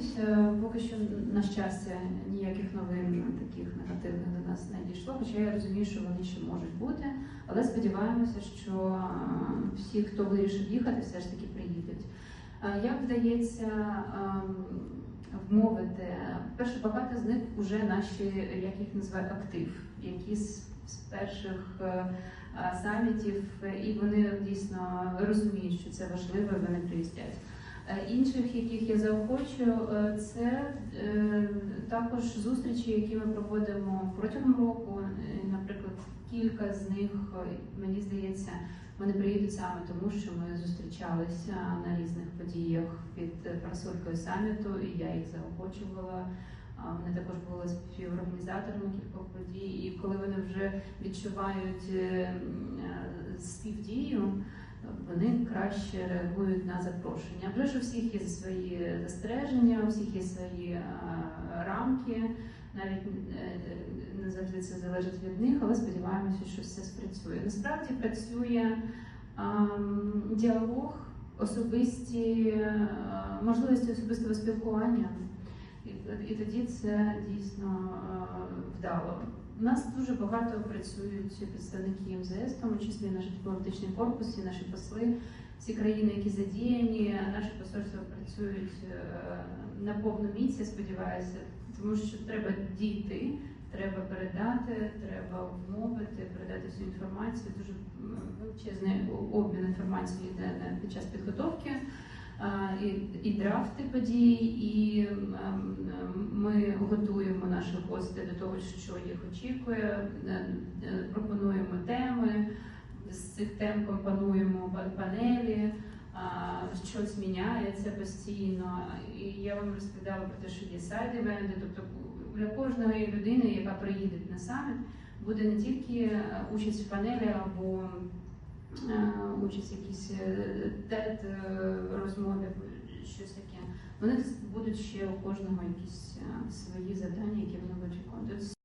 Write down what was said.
сподіваюся, поки що на щастя ніяких новин таких негативних до нас не дійшло. Хоча я розумію, що вони ще можуть бути. Але сподіваємося, що е, всі, хто вирішив їхати, все ж таки приїдуть. Е, Як вдається ем, вмовити? Перше, багато з них вже наші, як їх називають, актив, які з, перших е, е, самітів, е, і вони дійсно розуміють, що це важливо, і вони приїздять. Е, Інших, яких я заохочу, е, це е, також зустрічі, які ми проводимо протягом року. Наприклад, кілька з них, мені здається, вони приїдуть саме тому, що ми зустрічалися на різних подіях під е, саміту, і я їх заохочувала. Вони також були співорганізаторами кількох подій, і коли вони вже відчувають співдію, вони краще реагують на запрошення. Вже ж у всіх є свої застереження, у всіх є свої е, рамки. Навіть е, не завжди це залежить від них, але сподіваємося, що все спрацює. Насправді працює ем, діалог, особисті е, можливості особистого спілкування, і, тоді це дійсно вдало. У нас дуже багато працюють представники МЗС, в тому числі наш дипломатичний корпус, і наші посли, всі країни, які задіяні, наші посольства працюють е, на повну я сподіваюся, тому що треба дійти, треба передати, треба вмовити, передати всю інформацію. Дуже величезний обмін інформацією йде під час підготовки. І, драфти подій, і ем, ем, ми готуємо наших гостей до того, що їх очікує, е, е, пропонуємо теми, з цих тем компонуємо панелі, щось міняється постійно. І я вам розповідала про те, що є сайд-івенти, тобто для кожної людини, яка приїде на саміт, буде не тільки е, участь в панелі або участь якісь е, тет розмови, щось таке. Вони будуть ще у кожного якісь е, свої завдання, які вони будуть виконувати.